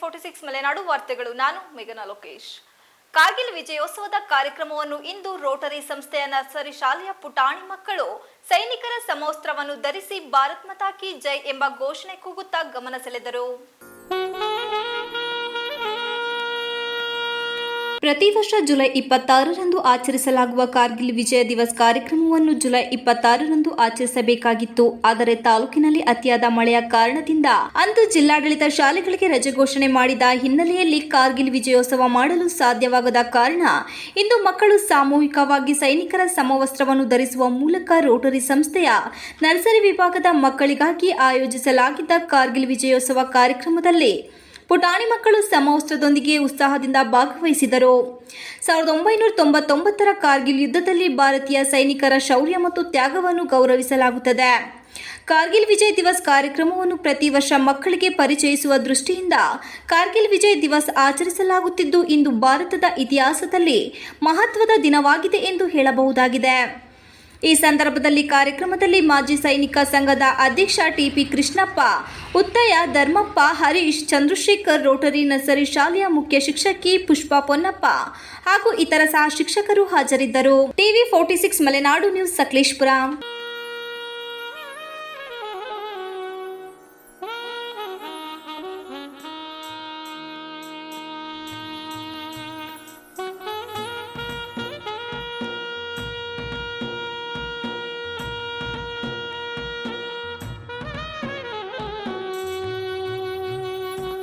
Forty six Malenadu ವಾರ್ತೆಗಳು. ನಾನು ಮೇಘನಾ ಲೋಕೇಶ್. ಕಾರ್ಗಿಲ್ ವಿಜಯೋತ್ಸವದ ಕಾರ್ಯಕ್ರಮವನ್ನು ಇಂದು ರೋಟರಿ ಸಂಸ್ಥೆಯ ನರ್ಸರಿ ಶಾಲೆಯ ಪುಟಾಣಿ ಮಕ್ಕಳು ಸೈನಿಕರ ಸಮವಸ್ತ್ರವನ್ನು ಧರಿಸಿ ಭಾರತ್ ಮತಾಕಿ ಜೈ ಎಂಬ ಘೋಷಣೆ ಕೂಗುತ್ತಾ ಗಮನ ಸೆಳೆದರು. ಪ್ರತಿ ವರ್ಷ ಜುಲೈ ಇಪ್ಪತ್ತಾರರಂದು ಆಚರಿಸಲಾಗುವ ಕಾರ್ಗಿಲ್ ವಿಜಯ ದಿವಸ್ ಕಾರ್ಯಕ್ರಮವನ್ನು ಜುಲೈ ಇಪ್ಪತ್ತಾರರಂದು ಆಚರಿಸಬೇಕಾಗಿತ್ತು. ಆದರೆ ತಾಲೂಕಿನಲ್ಲಿ ಅತಿಯಾದ ಮಳೆಯ ಕಾರಣದಿಂದ ಅಂದು ಜಿಲ್ಲಾಡಳಿತ ಶಾಲೆಗಳಿಗೆ ರಜೆ ಘೋಷಣೆ ಮಾಡಿದ ಹಿನ್ನೆಲೆಯಲ್ಲಿ ಕಾರ್ಗಿಲ್ ವಿಜಯೋತ್ಸವ ಮಾಡಲು ಸಾಧ್ಯವಾಗದ ಕಾರಣ ಇಂದು ಮಕ್ಕಳು ಸಾಮೂಹಿಕವಾಗಿ ಸೈನಿಕರ ಸಮವಸ್ತ್ರವನ್ನು ಧರಿಸುವ ಮೂಲಕ ರೋಟರಿ ಸಂಸ್ಥೆಯ ನರ್ಸರಿ ವಿಭಾಗದ ಮಕ್ಕಳಿಗಾಗಿ ಆಯೋಜಿಸಲಾಗಿದ್ದ ಕಾರ್ಗಿಲ್ ವಿಜಯೋತ್ಸವ ಕಾರ್ಯಕ್ರಮದಲ್ಲಿ ಪುಟಾಣಿ ಮಕ್ಕಳು ಸಮವಸ್ತ್ರದೊಂದಿಗೆ ಉತ್ಸಾಹದಿಂದ ಭಾಗವಹಿಸಿದರು. ಸಾವಿರದ ಒಂಬೈನೂರ ತೊಂಬತ್ತೊಂಬತ್ತರ ಕಾರ್ಗಿಲ್ ಯುದ್ಧದಲ್ಲಿ ಭಾರತೀಯ ಸೈನಿಕರ ಶೌರ್ಯ ಮತ್ತು ತ್ಯಾಗವನ್ನು ಗೌರವಿಸಲಾಗುತ್ತದೆ. ಕಾರ್ಗಿಲ್ ವಿಜಯ್ ದಿವಸ್ ಕಾರ್ಯಕ್ರಮವನ್ನು ಪ್ರತಿ ವರ್ಷ ಮಕ್ಕಳಿಗೆ ಪರಿಚಯಿಸುವ ದೃಷ್ಟಿಯಿಂದ ಕಾರ್ಗಿಲ್ ವಿಜಯ್ ದಿವಸ್ ಆಚರಿಸಲಾಗುತ್ತಿದ್ದು ಇಂದು ಭಾರತದ ಇತಿಹಾಸದಲ್ಲಿ ಮಹತ್ವದ ದಿನವಾಗಿದೆ ಎಂದು ಹೇಳಬಹುದಾಗಿದೆ. ಈ ಸಂದರ್ಭದಲ್ಲಿ ಕಾರ್ಯಕ್ರಮದಲ್ಲಿ ಮಾಜಿ ಸೈನಿಕ ಸಂಘದ ಅಧ್ಯಕ್ಷ TP Krishnappa, Uttaya Dharmappa, Harish, Chandrashekar, rotary nursery ಶಾಲೆಯ ಮುಖ್ಯ ಶಿಕ್ಷಕಿ ಪುಷ್ಪಾ ಪೊನ್ನಪ್ಪ ಹಾಗೂ ಇತರ ಸಹ ಶಿಕ್ಷಕರು ಹಾಜರಿದ್ದರು. TV forty six Malenadu news Sakleshpur.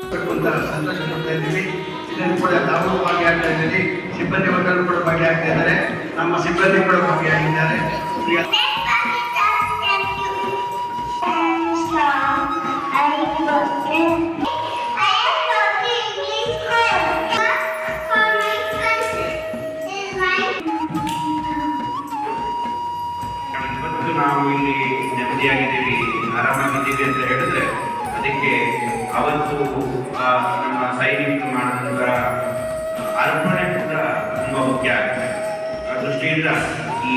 ಅಂತ ಸಂತೋಷ ಪಡ್ತಾ ಇದ್ದೀವಿ ಇದನ್ನು ಕೂಡ ತಾವು ಭಾಗಿಯಾಗ್ತಾ ಇದ್ದೀವಿ ಸಿಬ್ಬಂದಿ ವರ್ಗಗಳು ಕೂಡ ಭಾಗಿಯಾಗ್ತಾ ಇದ್ದಾರೆ ನಮ್ಮ ಸಿಬ್ಬಂದಿ ಕೂಡ ಭಾಗಿಯಾಗಿದ್ದಾರೆ. ಇವತ್ತು ನಾವು ಇಲ್ಲಿ ನೆಮ್ಮದಿಯಾಗಿದ್ದೀವಿ. ಆರಾಮಾಗಿದ್ದೀವಿ ಅಂತ ಹೇಳಿದ್ರೆ ಅದಕ್ಕೆ ಅವತ್ತು ನಮ್ಮ ಸೈನಿಕ ಮಾಡಿದಂಥ ಅರ್ಪಣೆ ಕೂಡ ತುಂಬ ಮುಖ್ಯ ಆಗುತ್ತೆ. ಆ ದೃಷ್ಟಿಯಿಂದ ಈ